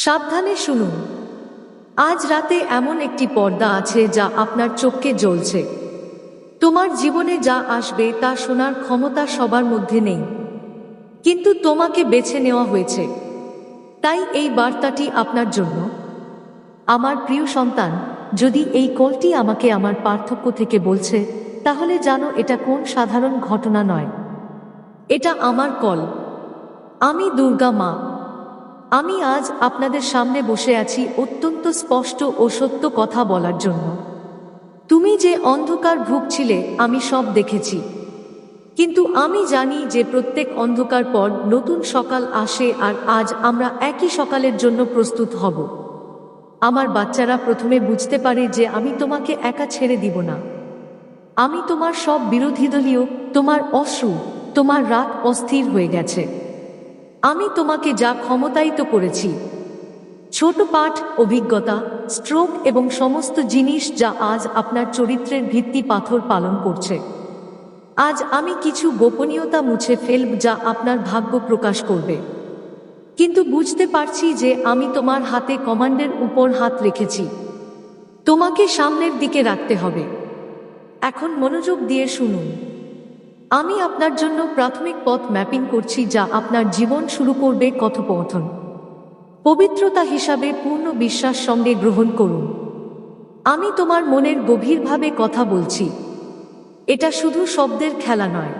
সাবধানে শুনুন। আজ রাতে এমন একটি পর্দা আছে যা আপনার চোখকে জ্বলছে। তোমার জীবনে যা আসবে তা শোনার ক্ষমতা সবার মধ্যে নেই। কিন্তু তোমাকে বেছে নেওয়া হয়েছে। তাই এই বার্তাটি আপনার জন্য। আমার প্রিয় সন্তান, যদি এই কলটি আমাকে আমার পার্থক্য থেকে বলছে, তাহলে জানো এটা কোন সাধারণ ঘটনা নয়। এটা আমার কল। আমি দুর্গা মা। আমি আজ আপনাদের সামনে বসে আছি অত্যন্ত স্পষ্ট ও সত্য কথা বলার জন্য। তুমি যে অন্ধকার ভুগছিলে, আমি সব দেখেছি। কিন্তু আমি জানি যে প্রত্যেক অন্ধকার পর নতুন সকাল আসে আর আজ আমরা একই সকালের জন্য প্রস্তুত হব। আমার বাচ্চারা প্রথমে বুঝতে পারে যে আমি তোমাকে একা ছেড়ে দিব না। আমি তোমার সব বিরোধী দলীয়, তোমার অশ্রু, তোমার রাত অস্থির হয়ে গেছে। আমি তোমাকে যা ক্ষমতায়িত করেছি, ছোট পাঠ, অভিজ্ঞতা স্ট্রোক এবং সমস্ত জিনিস যা আজ আপনার চরিত্রের ভিত্তি পাথর পালন করছে। আজ আমি কিছু গোপনীয়তা মুছে ফেলব যা আপনার ভাগ্য প্রকাশ করবে। কিন্তু বুঝতে পারছি যে আমি তোমার হাতে কমান্ডের উপর হাত রেখেছি। তোমাকে সামনের দিকে রাখতে হবে। এখন মনোযোগ দিয়ে শুনুন। আমি আপনার জন্য প্রাথমিক পথ ম্যাপিং করছি যা আপনার জীবন শুরু করবে কথোপকথন। পবিত্রতা হিসাবে পূর্ণ বিশ্বাস সঙ্গে গ্রহণ করুন। আমি তোমার মনের গভীরভাবে কথা বলছি। এটা শুধু শব্দের খেলা নয়।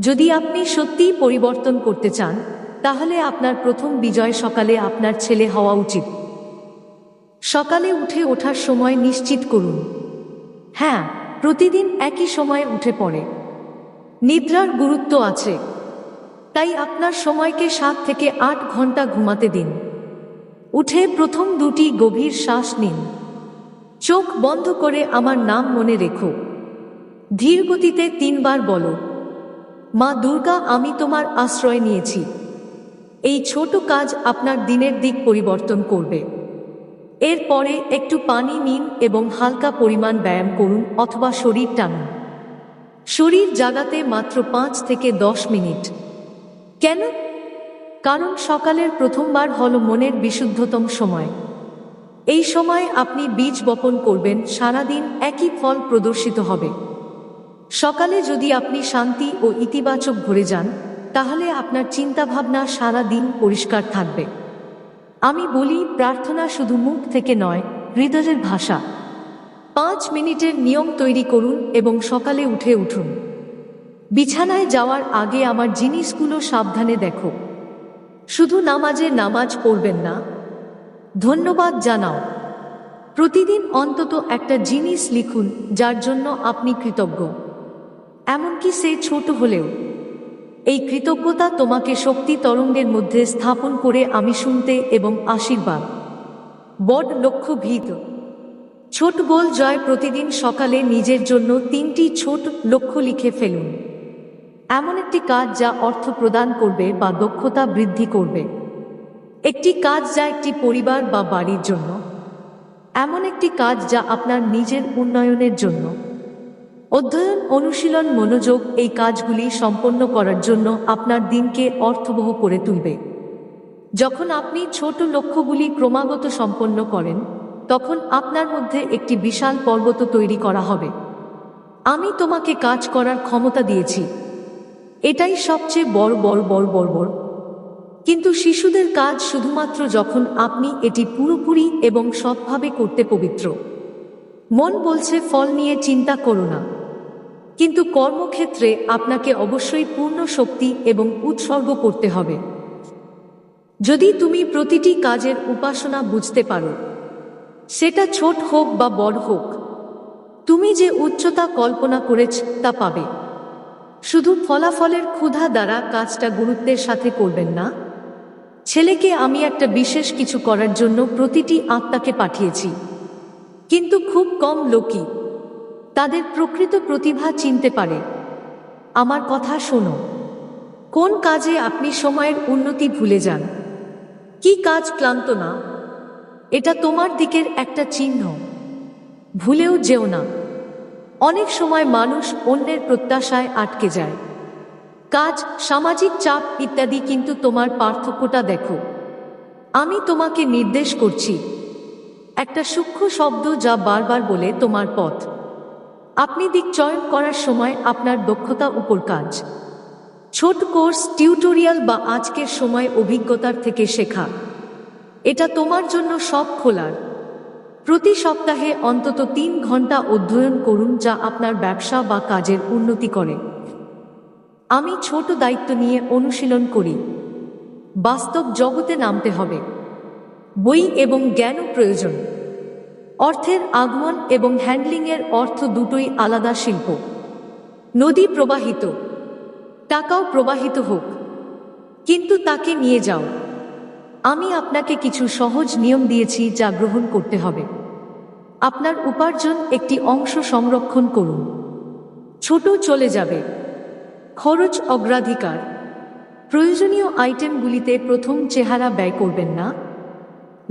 যদি আপনি সত্যিই পরিবর্তন করতে চান, তাহলে আপনার প্রথম বিজয় সকালে আপনার ছেলে হওয়া উচিত। সকালে উঠে ওঠার সময় নিশ্চিত করুন। হ্যাঁ প্রতিদিন একই সময়ে উঠে পড়ে। নিদ্রার গুরুত্ব আছে। তাই আপনার সময়কে সাত থেকে আট ঘণ্টা ঘুমাতে দিন। উঠে প্রথম দুটি গভীর শ্বাস নিন। চোখ বন্ধ করে আমার নাম মনে রেখো। ধীর গতিতে তিনবার বলো, মা দুর্গা, আমি তোমার আশ্রয় নিয়েছি। এই ছোট কাজ আপনার দিনের দিক পরিবর্তন করবে। এরপরে একটু পানি নিন এবং হালকা পরিমাণ ব্যায়াম করুন অথবা শরীর টানুন। শরীর জাগাতে মাত্র পাঁচ থেকে দশ মিনিট। কেন? কারণ সকালের প্রথমবার হল মনের বিশুদ্ধতম সময়। এই সময় আপনি বীজ বপন করবেন, সারাদিন একই ফল প্রদর্শিত হবে। সকালে যদি আপনি শান্তি ও ইতিবাচক ভরে যান, তাহলে আপনার চিন্তাভাবনা সারা দিন পরিষ্কার থাকবে। আমি বলি, প্রার্থনা শুধু মুখ থেকে নয়, হৃদয়ের ভাষা। পাঁচ মিনিটের নিয়ম তৈরি করুন এবং সকালে উঠে উঠুন। বিছানায় যাওয়ার আগে আমার জিনিসগুলো সাবধানে দেখো। শুধু নামাজে নামাজ পড়বেন না। ধন্যবাদ জানাও। প্রতিদিন অন্তত একটা জিনিস লিখুন যার জন্য আপনি কৃতজ্ঞ। এমনকি সে ছোট হলেও। এই কৃতজ্ঞতা তোমাকে শক্তি তরঙ্গের মধ্যে স্থাপন করে আমি শুনতে এবং আশীর্বাদ। বড লক্ষ্য ভীত ছোট গোল জয় প্রতিদিন সকালে নিজের জন্য তিনটি ছোট লক্ষ্য লিখে ফেলুন। এমন একটি কাজ যা অর্থ প্রদান করবে বা দক্ষতা বৃদ্ধি করবে। একটি কাজ যা একটি পরিবার বা বাড়ির জন্য। এমন একটি কাজ যা আপনার নিজের উন্নয়নের জন্য। অধ্যয়ন, অনুশীলন, মনোযোগ এই কাজগুলি সম্পন্ন করার জন্য আপনার দিনকে অর্থবহ করে তুলবে। যখন আপনি ছোট লক্ষ্যগুলি ক্রমাগত সম্পন্ন করেন তখন আপনার মধ্যে একটি বিশাল পর্বত তৈরি করা হবে। আমি তোমাকে কাজ করার ক্ষমতা দিয়েছি। এটাই সবচেয়ে বড় বড় বড় বড় বড়। কিন্তু শিশুদের কাজ শুধুমাত্র যখন আপনি এটি পুরোপুরি এবং সৎভাবে করতে পবিত্র। মন বলছে, ফল নিয়ে চিন্তা করো না। কিন্তু কর্মক্ষেত্রে আপনাকে অবশ্যই পূর্ণ শক্তি এবং উৎসর্গ করতে হবে। যদি তুমি প্রতিটি কাজের উপাসনা বুঝতে পারো সেটা ছোট হোক বা বড় হোক, তুমি যে উচ্চতা কল্পনা করেছ তা পাবে। শুধু ফলাফলের ক্ষুধা দ্বারা কাজটা গুরুত্বের সাথে করবেন না। ছেলেকে আমি একটা বিশেষ কিছু করার জন্য প্রতিটি আত্মাকে পাঠিয়েছি। কিন্তু খুব কম লোকই তাদের প্রকৃত প্রতিভা চিনতে পারে। আমার কথা শোনো, কোন কাজে আপনি সময়ের উন্নতি ভুলে যান? কি কাজ ক্লান্ত না? এটা তোমার দিকের একটা চিহ্ন। ভুলেও যেও না। অনেক সময় মানুষ অন্যের প্রত্যাশায় আটকে যায়। কাজ, সামাজিক চাপ ইত্যাদি কিন্তু তোমার পার্থক্যটা দেখো। আমি তোমাকে নির্দেশ করছি। একটা সূক্ষ্ম শব্দ যা বারবার বলে তোমার পথ। আপনি দিক চয়ন করার সময় আপনার দক্ষতা উপর কাজ। ছোট কোর্স, টিউটোরিয়াল বা আজকের সময় অভিজ্ঞতার থেকে শেখা। এটা তোমার জন্য সব খোলার। প্রতি সপ্তাহে অন্তত তিন ঘণ্টা অধ্যয়ন করুন যা আপনার ব্যবসা বা কাজের উন্নতি করে। আমি ছোট দায়িত্ব নিয়ে অনুশীলন করি। বাস্তব জগতে নামতে হবে। বই এবং জ্ঞানও প্রয়োজন। অর্থের আগমন এবং হ্যান্ডলিংয়ের অর্থ দুটোই আলাদা শিল্প। নদী প্রবাহিত। টাকাও প্রবাহিত হোক। কিন্তু তাকে নিয়ে যাও। আমি আপনাকে কিছু সহজ নিয়ম দিয়েছি যা গ্রহণ করতে হবে। আপনার উপার্জন একটি অংশ সংরক্ষণ করুন। ছোট চলে যাবে। খরচ অগ্রাধিকার। প্রয়োজনীয় আইটেমগুলিতে প্রথম চেহারা ব্যয় করবেন না।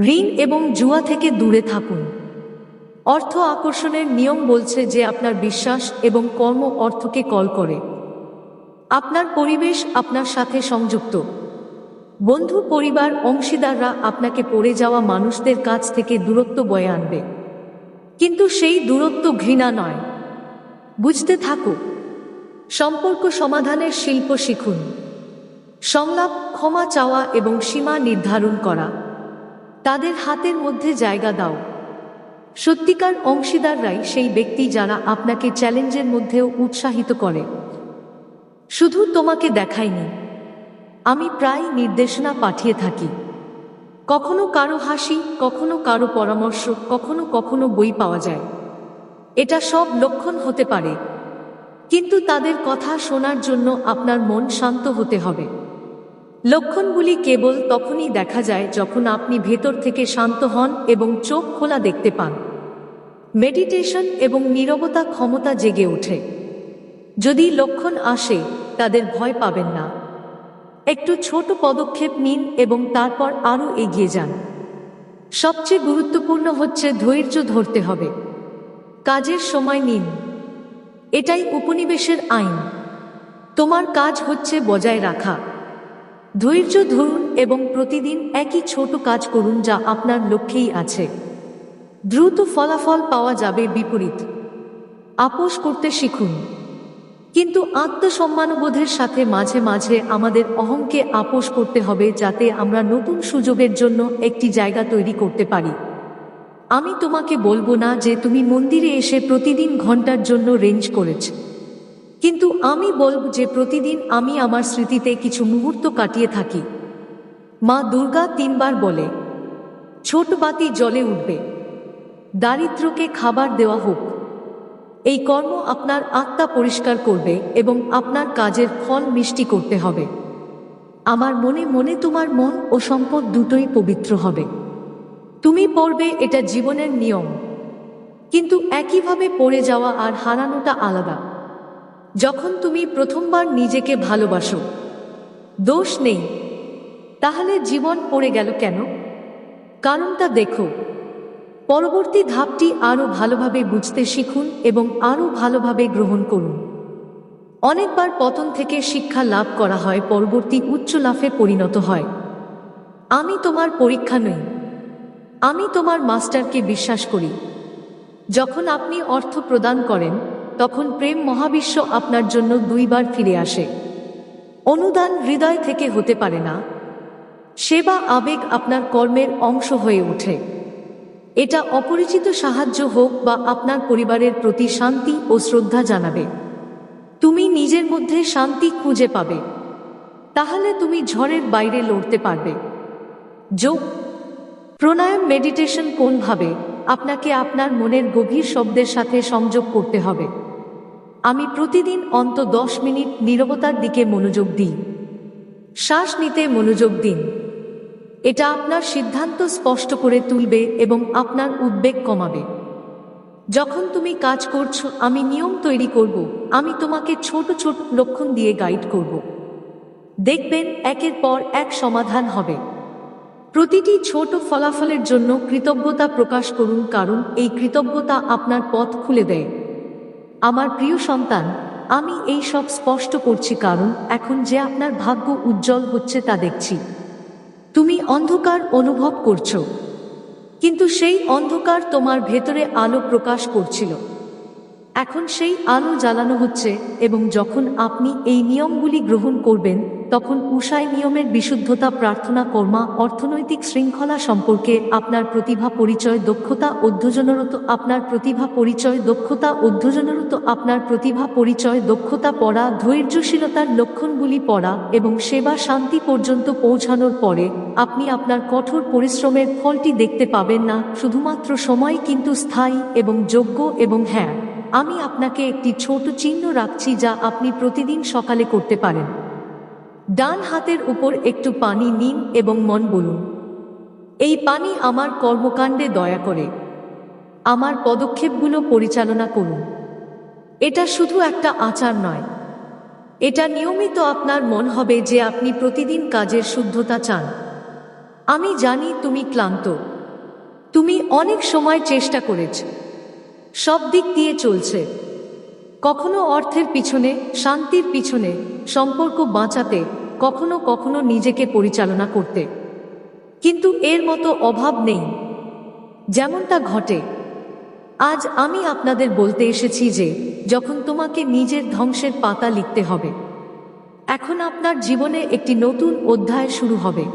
ঋণ এবং জুয়া থেকে দূরে থাকুন। অর্থ আকর্ষণের নিয়ম বলছে যে আপনার বিশ্বাস এবং কর্ম অর্থকে কল করে। আপনার পরিবেশ আপনার সাথে সংযুক্ত। বন্ধু পরিবার অংশীদাররা আপনাকে পড়ে যাওয়া মানুষদের কাছ থেকে দূরত্ব বয়ে আনবে। কিন্তু সেই দূরত্ব ঘৃণা নয়। বুঝতে থাকো, সম্পর্ক সমাধানের শিল্প শিখুন। সংলাপ, ক্ষমা চাওয়া এবং সীমা নির্ধারণ করা। তাদের হাতের মধ্যে জায়গা দাও। সত্যিকার অংশীদাররাই সেই ব্যক্তি যারা আপনাকে চ্যালেঞ্জের মধ্যেও উৎসাহিত করে। শুধু তোমাকে দেখায়নি। আমি প্রায় নির্দেশনা পাঠিয়ে থাকি। কখনো কারও হাসি, কখনো কারও পরামর্শ, কখনো কখনো বই পাওয়া যায়। এটা সব লক্ষণ হতে পারে। কিন্তু তাদের কথা শোনার জন্য আপনার মন শান্ত হতে হবে। লক্ষণগুলি কেবল তখনই দেখা যায় যখন আপনি ভেতর থেকে শান্ত হন এবং চোখ খোলা দেখতে পান। মেডিটেশন এবং নীরবতা ক্ষমতা জেগে ওঠে। যদি লক্ষণ আসে, তাদের ভয় পাবেন না। একটু ছোট পদক্ষেপ নিন এবং তারপর আরও এগিয়ে যান। সবচেয়ে গুরুত্বপূর্ণ হচ্ছে ধৈর্য ধরতে হবে। কাজের সময় নিন। এটাই উপনিবেশের আইন। তোমার কাজ হচ্ছে বজায় রাখা। ধৈর্য ধরুন এবং প্রতিদিন একই ছোট কাজ করুন যা আপনার লক্ষ্যেই আছে। দ্রুত ফলাফল পাওয়া যাবে বিপরীত। আপোষ করতে শিখুন। কিন্তু আত্মসম্মানবোধের সাথে মাঝে মাঝে আমাদের অহংকে আপোষ করতে হবে যাতে আমরা নতুন সুযোগের জন্য একটি জায়গা তৈরি করতে পারি। আমি তোমাকে বলব না যে তুমি মন্দিরে এসে প্রতিদিন ঘণ্টার জন্য রেঞ্জ করেছ। কিন্তু আমি বলব যে প্রতিদিন আমি আমার স্মৃতিতে কিছু মুহূর্ত কাটিয়ে থাকি। মা দুর্গা তিনবার বলে, ছোট বাতি জলে উঠবে। দারিদ্রকে খাবার দেওয়া হোক। এই কর্ম আপনার আত্মা পরিষ্কার করবে এবং আপনার কাজের ফল মিষ্টি করতে হবে। আমার মনে মনে তোমার মন ও সম্পদ দুটোই পবিত্র হবে। তুমি পড়বে এটা জীবনের নিয়ম। কিন্তু একইভাবে পড়ে যাওয়া আর হারানোটা আলাদা। যখন তুমি প্রথমবার নিজেকে ভালোবাসো, দোষ নেই। তাহলে জীবন পড়ে গেল কেন? কারণটা দেখো। পরবর্তী ধাপটি আরও ভালোভাবে বুঝতে শিখুন এবং আরও ভালোভাবে গ্রহণ করুন। অনেকবার পতন থেকে শিক্ষা লাভ করা হয় পরবর্তী উচ্চ লাভে পরিণত হয়। আমি তোমার পরীক্ষা নই। আমি তোমার মাস্টারকে বিশ্বাস করি। যখন আপনি অর্থ প্রদান করেন, তখন প্রেম মহাবিশ্ব আপনার জন্য দুইবার ফিরে আসে। অনুদান হৃদয় থেকে হতে পারে না। সেবা আবেগ আপনার কর্মের অংশ হয়ে ওঠে। এটা অপরিচিত সাহায্য হোক বা আপনার পরিবারের প্রতি শান্তি ও শ্রদ্ধা জানাবে। তুমি নিজের মধ্যে শান্তি খুঁজে পাবে। তাহলে তুমি ঝড়ের বাইরে লড়তে পারবে। যোগ, প্রণায়াম মেডিটেশন কোনভাবে? আপনাকে আপনার মনের গভীর শব্দের সাথে সংযোগ করতে হবে। আমি প্রতিদিন অন্ত দশ মিনিট নীরবতার দিকে মনোযোগ দিই। শ্বাস নিতে মনোযোগ দিন। এটা আপনার সিদ্ধান্ত স্পষ্ট করে তুলবে এবং আপনার উদ্বেগ কমাবে। যখন তুমি কাজ করছ, আমি নিয়ম তৈরি করব, আমি তোমাকে ছোট ছোট লক্ষণ দিয়ে গাইড করব। দেখবেন, একের পর এক সমাধান হবে। প্রতিটি ছোট ফলাফলের জন্য কৃতজ্ঞতা প্রকাশ করুন, কারণ এই কৃতজ্ঞতা আপনার পথ খুলে দেয়। আমার প্রিয় সন্তান, আমি এই সব স্পষ্ট করছি, কারণ এখন যে আপনার ভাগ্য উজ্জ্বল হচ্ছে তা দেখছি। তুমি অন্ধকার অনুভব করছ। কিন্তু সেই অন্ধকার তোমার ভেতরে আলো প্রকাশ করছিল। এখন সেই আলো জ্বালানো হচ্ছে এবং যখন আপনি এই নিয়মগুলি গ্রহণ করবেন, তখন উষায় নিয়মের বিশুদ্ধতা প্রার্থনা কর্মা অর্থনৈতিক শৃঙ্খলা সম্পর্কে আপনার প্রতিভা পরিচয় দক্ষতা অধ্যজনরত আপনার প্রতিভা পরিচয় দক্ষতা অধ্যজনরত আপনার প্রতিভা পরিচয় দক্ষতা পড়া, ধৈর্যশীলতার লক্ষণগুলি পড়া এবং সেবা শান্তি পর্যন্ত পৌঁছানোর পরে আপনি আপনার কঠোর পরিশ্রমের ফলটি দেখতে পাবেন না, শুধুমাত্র সময় কিন্তু স্থায়ী এবং যোগ্য এবং হ্যাঁ। আমি আপনাকে একটি ছোট চিহ্ন রাখছি যা আপনি প্রতিদিন সকালে করতে পারেন। ডান হাতের উপর একটু পানি নিন এবং মন বলুন। এই পানি আমার কর্মকাণ্ডে দয়া করে। আমার পদক্ষেপগুলো পরিচালনা করুন। এটা শুধু একটা আচার নয়। এটা নিয়মিত আপনার মন হবে যে আপনি প্রতিদিন কাজের শুদ্ধতা চান। আমি জানি তুমি ক্লান্ত। তুমি অনেক সময় চেষ্টা করেছ। সব দিক দিয়ে চলছে। কখনো অর্থের পিছনে, শান্তির পিছনে, সম্পর্ক বাঁচাতে, কখনো কখনো নিজেকে পরিচালনা করতে। কিন্তু এর মতো অভাব নেই। যেমনটা ঘটে। আজ আমি আপনাদের বলতে এসেছি যে, যখন তোমাকে নিজের ধ্বংসের পাতা লিখতে হবে, এখন আপনার জীবনে একটি নতুন অধ্যায় শুরু হবে।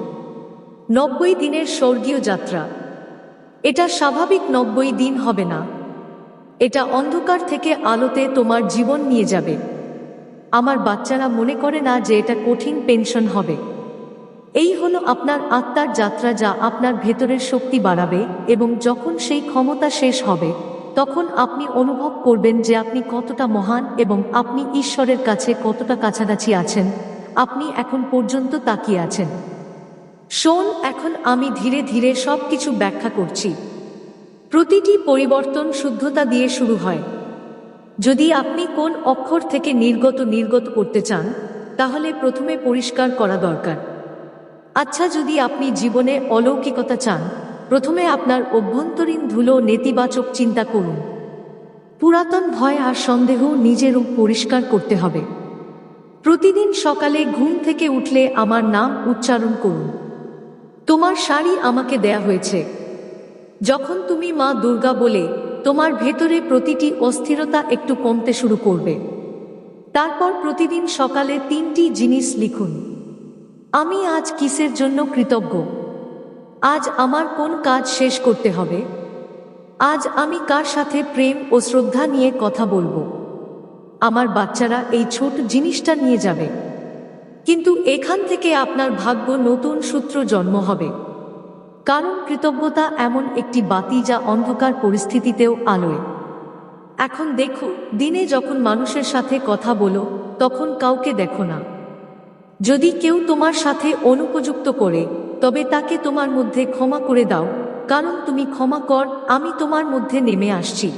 নব্বই দিনের স্বর্গীয় যাত্রা। এটা স্বাভাবিক নব্বই দিন হবে না। এটা অন্ধকার থেকে আলোতে তোমার জীবন নিয়ে যাবে। আমার বাচ্চারা মনে করে না যে এটা কঠিন পেনশন হবে। এই হলো আপনার আত্মার যাত্রা যা আপনার ভেতরের শক্তি বাড়াবে এবং যখন সেই ক্ষমতা শেষ হবে, তখন আপনি অনুভব করবেন যে আপনি কতটা মহান এবং আপনি ঈশ্বরের কাছে কতটা কাছাকাছি আছেন, আপনি এখন পর্যন্ত তাকিয়ে আছেন। শোন, এখন আমি ধীরে ধীরে সব কিছু ব্যাখ্যা করছি। প্রতিটি পরিবর্তন শুদ্ধতা দিয়ে শুরু হয়। যদি আপনি কোন অক্ষর থেকে নির্গত নির্গত করতে চান, তাহলে প্রথমে পরিষ্কার করা দরকার। আচ্ছা যদি আপনি জীবনে অলৌকিকতা চান, প্রথমে আপনার অভ্যন্তরীণ ধুলো নেতিবাচক চিন্তা করুন। পুরাতন ভয় আর সন্দেহ নিজেরও পরিষ্কার করতে হবে। প্রতিদিন সকালে ঘুম থেকে উঠলে আমার নাম উচ্চারণ করুন। তোমার শাড়ি আমাকে দেয়া হয়েছে। যখন তুমি মা দুর্গা বলে তোমার ভেতরে প্রতিটি অস্থিরতা একটু কমতে শুরু করবে। তারপর প্রতিদিন সকালে তিনটি জিনিস লিখুন। আমি আজ কিসের জন্য কৃতজ্ঞ? আজ আমার কোন কাজ শেষ করতে হবে? আজ আমি কার সাথে প্রেম ও শ্রদ্ধা নিয়ে কথা বলব? আমার বাচ্চারা এই ছোট জিনিসটা নিয়ে যাবে। কিন্তু এখান থেকে আপনার ভাগ্য নতুন সূত্র জন্ম হবে। কারণ কৃতজ্ঞতা এমন একটি বাতি যা অন্ধকার পরিস্থিতিতেও আলোয়। এখন দেখো, দিনে যখন মানুষের সাথে কথা বলো, তখন কাউকে দেখো না। যদি কেউ তোমার সাথে অনুপযুক্ত করে, তবে তাকে তোমার মধ্যে ক্ষমা করে দাও, কারণ তুমি ক্ষমা কর, আমি তোমার মধ্যে নেমে আসছি।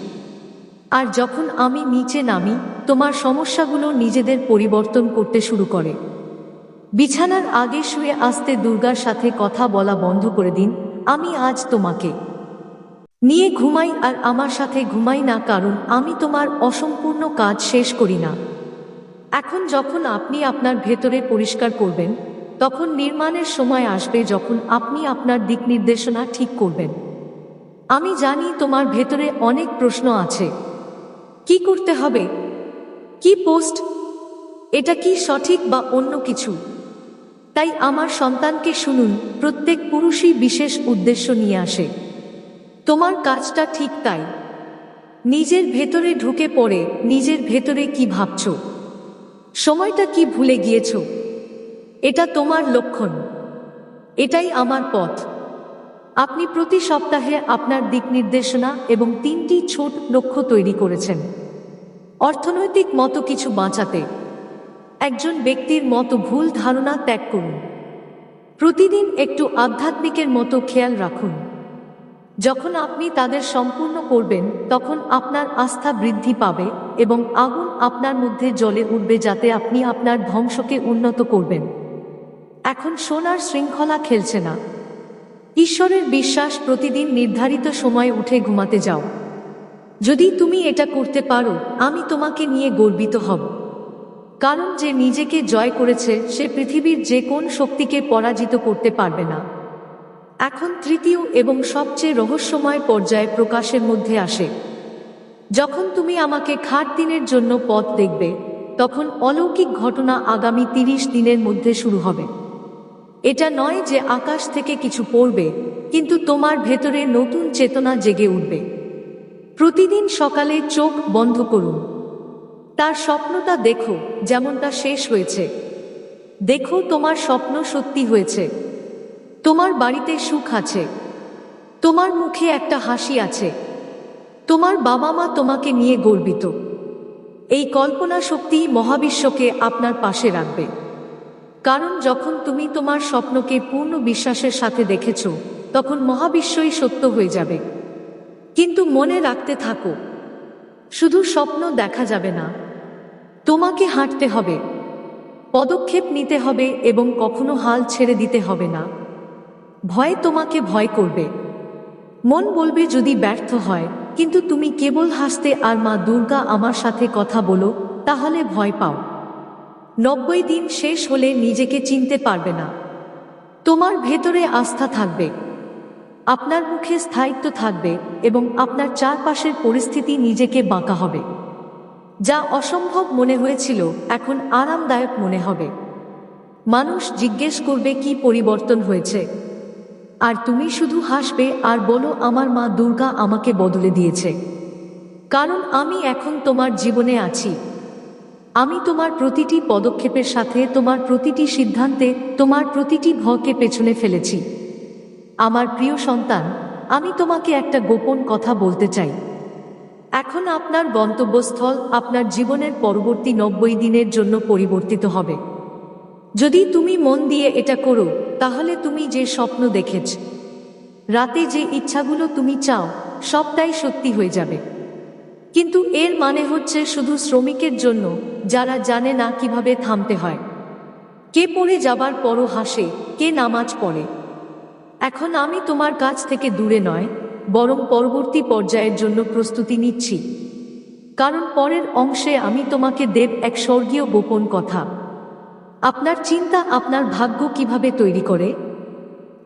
আর যখন আমি নিচে নামি, তোমার সমস্যাগুলো নিজেদের পরিবর্তন করতে শুরু করে। বিছানার আগে শুয়ে আসতে দুর্গার সাথে কথা বলা বন্ধ করে দিন, আমি আজ তোমাকে। নিয়ে ঘুমাই আর আমার সাথে ঘুমাই না কারণ আমি তোমার অসম্পূর্ণ কাজ শেষ করি না। এখন যখন আপনি আপনার ভেতরে পরিষ্কার করবেন, তখন নির্মাণের সময় আসবে যখন আপনি আপনার দিক নির্দেশনা ঠিক করবেন। আমি জানি তোমার ভেতরে অনেক প্রশ্ন আছে। কি করতে হবে? কি পোস্ট? এটা কি সঠিক বা অন্য কিছু? তাই আমার সন্তানকে শুনুন, প্রত্যেক পুরুষই বিশেষ উদ্দেশ্য নিয়ে আসে। তোমার কাজটা ঠিক তাই। নিজের ভেতরে ঢুকে পড়ে, নিজের ভেতরে কি ভাবছ? সময়টা কি ভুলে গিয়েছ? এটা তোমার লক্ষণ। এটাই আমার পথ। আপনি প্রতি সপ্তাহে আপনার দিক নির্দেশনা এবং তিনটি ছোট লক্ষ্য তৈরি করেছেন। অর্থনৈতিক মতো কিছু বাঁচাতে। একজন ব্যক্তির মতো ভুল ধারণা ত্যাগ করুন। প্রতিদিন একটু আধ্যাত্মিকের মতো খেয়াল রাখুন। যখন আপনি তাদের সম্পূর্ণ করবেন, তখন আপনার আস্থা বৃদ্ধি পাবে এবং আগুন আপনার মধ্যে জ্বলে উঠবে যাতে আপনি আপনার ধ্বংসকে উন্নত করবেন। এখন সোনার শৃঙ্খলা খেলছে না। ঈশ্বরের বিশ্বাস প্রতিদিন নির্ধারিত সময়ে উঠে ঘুমাতে যাও। যদি তুমি এটা করতে পারো, আমি তোমাকে নিয়ে গর্বিত হব। কারণ যে নিজেকে জয় করেছে, সে পৃথিবীর যে কোন শক্তিকে পরাজিত করতে পারবে না। এখন তৃতীয় এবং সবচেয়ে রহস্যময় পর্যায়ে প্রকাশের মধ্যে আসে। যখন তুমি আমাকে খাট দিনের জন্য পথ দেখবে, তখন অলৌকিক ঘটনা আগামী তিরিশ দিনের মধ্যে শুরু হবে। এটা নয় যে আকাশ থেকে কিছু পড়বে, কিন্তু তোমার ভেতরে নতুন চেতনা জেগে উঠবে। প্রতিদিন সকালে চোখ বন্ধ করুন। তার স্বপ্নটা দেখো, যেমনটা শেষ হয়েছে। দেখো তোমার স্বপ্ন সত্যি হয়েছে। তোমার বাড়িতে সুখ আছে। তোমার মুখে একটা হাসি আছে। তোমার বাবা মা তোমাকে নিয়ে গর্বিত। এই কল্পনা শক্তি মহাবিশ্বকে আপনার পাশে রাখবে। কারণ যখন তুমি তোমার স্বপ্নকে পূর্ণ বিশ্বাসের সাথে দেখেছ, তখন মহাবিশ্বই সত্য হয়ে যাবে। কিন্তু মনে রাখতে থাকো, শুধু স্বপ্ন দেখা যাবে না। তোমাকে হাঁটতে হবে। পদক্ষেপ নিতে হবে এবং কখনো হাল ছেড়ে দিতে হবে না। ভয় তোমাকে ভয় করবে। মন বলবে, যদি ব্যর্থ হয়, কিন্তু তুমি কেবল হাসতে আর মা দুর্গা আমার সাথে কথা বলো, তাহলে ভয় পাও। নব্বই দিন শেষ হলে নিজেকে চিনতে পারবে না। তোমার ভেতরে আস্থা থাকবে। আপনার মুখে স্থায়িত্ব থাকবে এবং আপনার চারপাশের পরিস্থিতি নিজেকে বাঁকা হবে। যা অসম্ভব মনে হয়েছিল, এখন আরামদায়ক মনে হবে। মানুষ জিজ্ঞেস করবে, কি পরিবর্তন হয়েছে? আর তুমি শুধু হাসবে আর বলো, আমার মা দুর্গা আমাকে বদলে দিয়েছে। কারণ আমি এখন তোমার জীবনে আছি। আমি তোমার প্রতিটি পদক্ষেপের সাথে, তোমার প্রতিটি সিদ্ধান্তে, তোমার প্রতিটি ভকে পেছনে ফেলেছি। আমার প্রিয় সন্তান, আমি তোমাকে একটা গোপন কথা বলতে চাই। এখন আপনার গন্তব্যস্থল আপনার জীবনের পরবর্তী নব্বই দিনের জন্য পরিবর্তিত হবে। যদি তুমি মন দিয়ে এটা করো, তাহলে তুমি যে স্বপ্ন দেখেছ, রাতে যে ইচ্ছাগুলো তুমি চাও, সবটাই সত্যি হয়ে যাবে। কিন্তু এর মানে হচ্ছে শুধু শ্রমিকের জন্য, যারা জানে না কীভাবে থামতে হয়। কে পড়ে যাবার পরও হাসে, কে নামাজ পড়ে। এখন আমি তোমার কাছ থেকে দূরে নয় বরং পরবর্তী পর্যায়ের জন্য প্রস্তুতি নিচ্ছি। কারণ পরের অংশে আমি তোমাকে দেব এক স্বর্গীয় গোপন কথা। আপনার চিন্তা আপনার ভাগ্য কীভাবে তৈরি করে?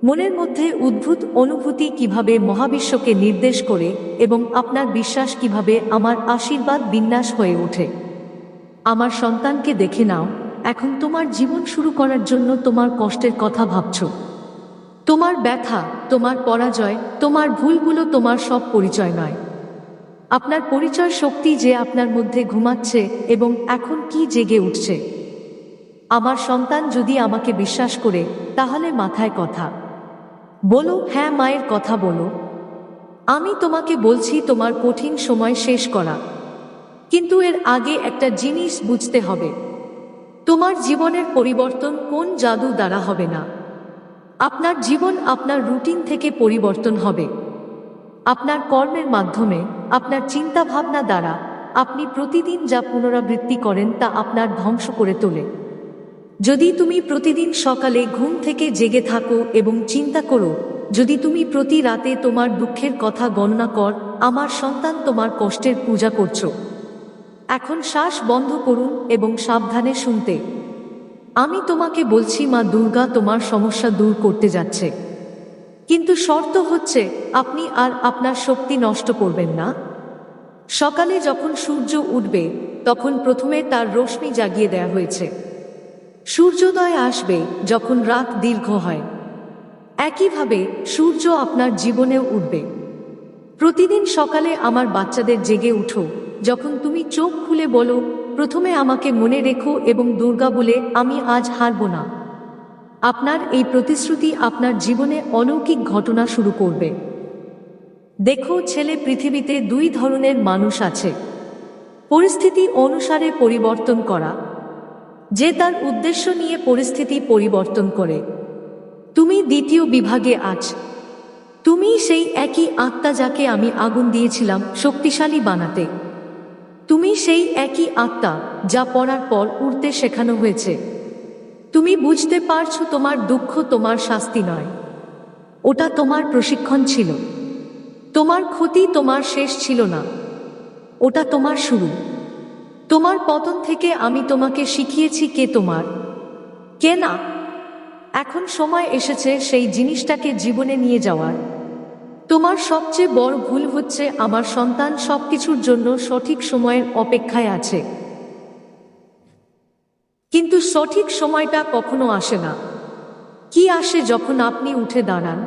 মনের মধ্যে উদ্ভূত অনুভূতি কীভাবে মহাবিশ্বকে নির্দেশ করে এবং আপনার বিশ্বাস কীভাবে আমার আশীর্বাদ বিন্যাস হয়ে ওঠে? আমার সন্তানকে দেখে নাও, এখন তোমার জীবন শুরু করার জন্য তোমার কষ্টের কথা ভাবছ। তোমার ব্যথা, তোমার পরাজয়, তোমার ভুলগুলো তোমার সব পরিচয় নয়। আপনার পরিচয় শক্তি যে আপনার মধ্যে ঘুমাচ্ছে এবং এখন কি জেগে উঠছে। আমার সন্তান যদি আমাকে বিশ্বাস করে, তাহলে মাথায় কথা। বলো হ্যাঁ মায়ের কথা বলো। আমি তোমাকে বলছি তোমার কঠিন সময় শেষ করা। কিন্তু এর আগে একটা জিনিস বুঝতে হবে। তোমার জীবনের পরিবর্তন কোন জাদু দ্বারা হবে না। আপনার জীবন আপনার রুটিন থেকে পরিবর্তন হবে। আপনার কর্মের মাধ্যমে, আপনার চিন্তা ভাবনা দ্বারা আপনি প্রতিদিন যা পুনরাবৃত্তি করেন তা আপনার ধ্বংস করে তোলে। যদি তুমি প্রতিদিন সকালে ঘুম থেকে জেগে থাকো এবং চিন্তা করো, যদি তুমি প্রতি রাতে তোমার দুঃখের কথা গণনা কর, আমার সন্তান তোমার কষ্টের পূজা করছ। এখন শ্বাস বন্ধ করুন এবং সাবধানে শুনতে। আমি তোমাকে বলছি, মা দুর্গা তোমার সমস্যা দূর করতে যাচ্ছে। কিন্তু শর্ত হচ্ছে, আপনি আর আপনার শক্তি নষ্ট করবেন না। সকালে যখন সূর্য উঠবে, তখন প্রথমে তার রশ্মি জাগিয়ে দেয়া হয়েছে। সূর্যোদয় আসবে যখন রাত দীর্ঘ হয়। একইভাবে সূর্য আপনার জীবনেও উঠবে। প্রতিদিন সকালে আমার বাচ্চাদের জেগে উঠো, যখন তুমি চোখ খুলে বলো প্রথমে আমাকে মনে রেখো এবং দুর্গা বলে, আমি আজ হারব না। আপনার এই প্রতিশ্রুতি আপনার জীবনে অলৌকিক ঘটনা শুরু করবে। দেখো, ছেলে পৃথিবীতে দুই ধরনের মানুষ আছে। পরিস্থিতি অনুসারে পরিবর্তন করা। যে তার উদ্দেশ্য নিয়ে পরিস্থিতি পরিবর্তন করে। তুমি দ্বিতীয় বিভাগে আছ তুমি সেই একই আত্মা যাকে আমি আগুন দিয়েছিলাম, শক্তিশালী বানাতে। তুমি সেই একই আত্মা যা পড়ার পর উড়তে শেখানো হয়েছে। তুমি বুঝতে পারছ তোমার দুঃখ তোমার শাস্তি নয়। ওটা তোমার প্রশিক্ষণ ছিল। তোমার ক্ষতি তোমার শেষ ছিল না। ওটা তোমার শুরু। তোমার পতন থেকে আমি তোমাকে শিখিয়েছি কে তোমার। কে না? এখন সময় এসেছে সেই জিনিসটাকে জীবনে নিয়ে যাওয়ার। তোমার সবচেয়ে বড় ভুল হচ্ছে আমার সন্তান সবকিছুর জন্য সঠিক সময়ের অপেক্ষায় আছে। কিন্তু সঠিক সময়টা কখনো আসে না। কি আসে যখন আপনি উঠে দাঁড়ান?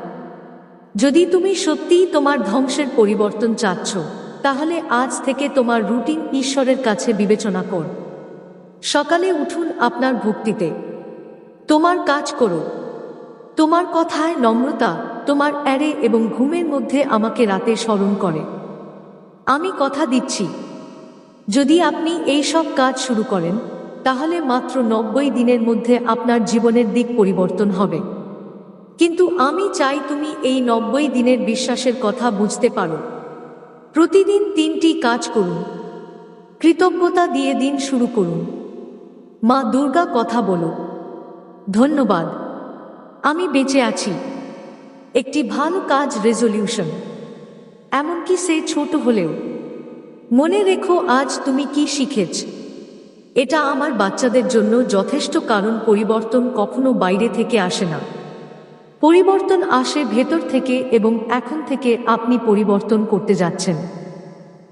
যদি তুমি সত্যিই তোমার ধ্বংসের পরিবর্তন চাচ্ছ, তাহলে আজ থেকে তোমার রুটিন ঈশ্বরের কাছে বিবেচনা কর। সকালে উঠুন আপনার ভক্তিতে। তোমার কাজ করো। তোমার কথায় নম্রতা তোমার অ্যারে এবং ঘুমের মধ্যে আমাকে রাতে স্মরণ করে। আমি কথা দিচ্ছি। যদি আপনি এই সব কাজ শুরু করেন, তাহলে মাত্র নব্বই দিনের মধ্যে আপনার জীবনের দিক পরিবর্তন হবে। কিন্তু আমি চাই তুমি এই নব্বই দিনের বিশ্বাসের কথা বুঝতে পারো। প্রতিদিন তিনটি কাজ করুন। কৃতজ্ঞতা দিয়ে দিন শুরু করুন। মা দুর্গা কথা বলো। ধন্যবাদ। আমি বেঁচে আছি। একটি ভালো কাজ রেজলিউশন এমনকি সে ছোট হলেও। মনে রেখো, আজ তুমি কি শিখেছ? এটা আমার বাচ্চাদের জন্য যথেষ্ট কারণ পরিবর্তন কখনো বাইরে থেকে আসে না। পরিবর্তন আসে ভেতর থেকে এবং এখন থেকে আপনি পরিবর্তন করতে যাচ্ছেন।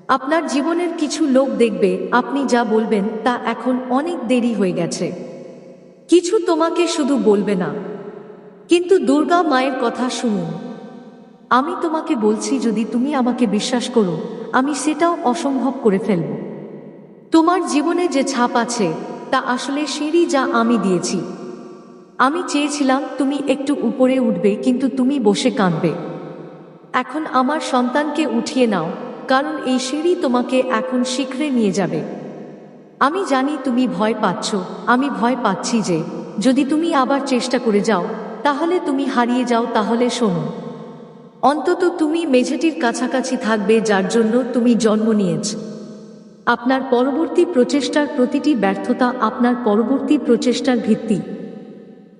আপনার জীবনের কিছু লোক দেখবে, আপনি যা বলবেন তা এখন অনেক দেরি হয়ে গেছে। কিছু তোমাকে শুধু বলবে না। কিন্তু দুর্গা মায়ের কথা শুনুন। আমি তোমাকে বলছি, যদি তুমি আমাকে বিশ্বাস করো, আমি সেটাও অসম্ভব করে ফেলব। তোমার জীবনে যে ছাপ আছে, তা আসলে সিঁড়ি যা আমি দিয়েছি। আমি চেয়েছিলাম তুমি একটু উপরে উঠবে, কিন্তু তুমি বসে কাঁদবে। এখন আমার সন্তানকে উঠিয়ে নাও, কারণ এই সিঁড়ি তোমাকে এখন শিখরে নিয়ে যাবে। আমি জানি তুমি ভয় পাচ্ছ, আমি ভয় পাচ্ছি যে, যদি তুমি আবার চেষ্টা করে যাও তাহলে তুমি হারিয়ে যাও, তাহলে শোনো। অন্তত তুমি মেঝেটির কাছাকাছি থাকবে, যার জন্য তুমি জন্ম নিয়েছ। আপনার পরবর্তী প্রচেষ্টার প্রতিটি ব্যর্থতা আপনার পরবর্তী প্রচেষ্টার ভিত্তি।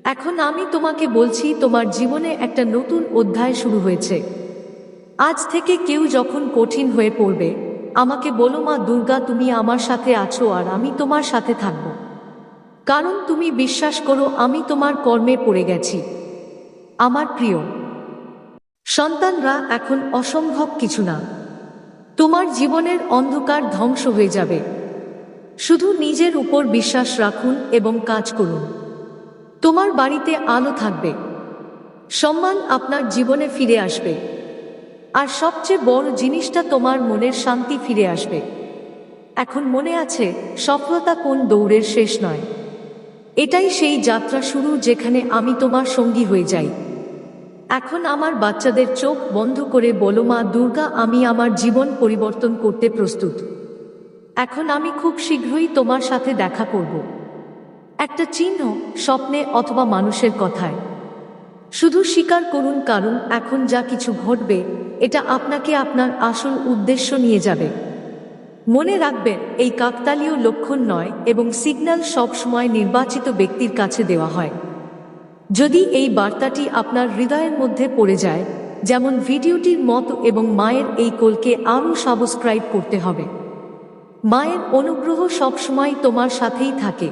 এখন আমি তোমাকে বলছি, তোমার জীবনে একটা নতুন অধ্যায় শুরু হয়েছে। আজ থেকে কেউ যখন কঠিন হয়ে পড়বে, আমাকে বলো মা দুর্গা, তুমি আমার সাথে আছো আর আমি তোমার সাথে থাকব। কারণ তুমি বিশ্বাস করো, আমি তোমার কর্মে পড়ে গেছি। আমার প্রিয়, সন্তানরা এখন অসম্ভব কিছু না। তোমার জীবনের অন্ধকার ধ্বংস হয়ে যাবে। শুধু নিজের উপর বিশ্বাস রাখুন এবং কাজ করুন। তোমার বাড়িতে আলো থাকবে। সম্মান আপনার জীবনে ফিরে আসবে। আর সবচেয়ে বড় জিনিসটা তোমার মনের শান্তি ফিরে আসবে। এখন মনে আছে, সফলতা কোন দৌড়ের শেষ নয়। এটাই সেই যাত্রা শুরু যেখানে আমি তোমার সঙ্গী হয়ে যাই। এখন আমার বাচ্চাদের চোখ বন্ধ করে বলো, মা, দুর্গা, আমি আমার জীবন পরিবর্তন করতে প্রস্তুত। এখন আমি খুব শীঘ্রই তোমার সাথে দেখা করব। একটা চিহ্ন স্বপ্নে অথবা মানুষের কথায়। শুধু স্বীকার করুন, কারণ এখন যা কিছু ঘটবে, এটা আপনাকে আপনার আসল উদ্দেশ্য নিয়ে যাবে। মনে রাখবেন, এই কাকতালীয় লক্ষণ নয় এবং সিগন্যাল সবসময় নির্বাচিত ব্যক্তির কাছে দেওয়া হয়। যদি এই বার্তাটি আপনার হৃদয়ের মধ্যে পড়ে যায়, যেমন ভিডিওটির মতো এবং মায়ের এই কোলকে আরও সাবস্ক্রাইব করতে হবে। মায়ের অনুগ্রহ সবসময় তোমার সাথেই থাকে।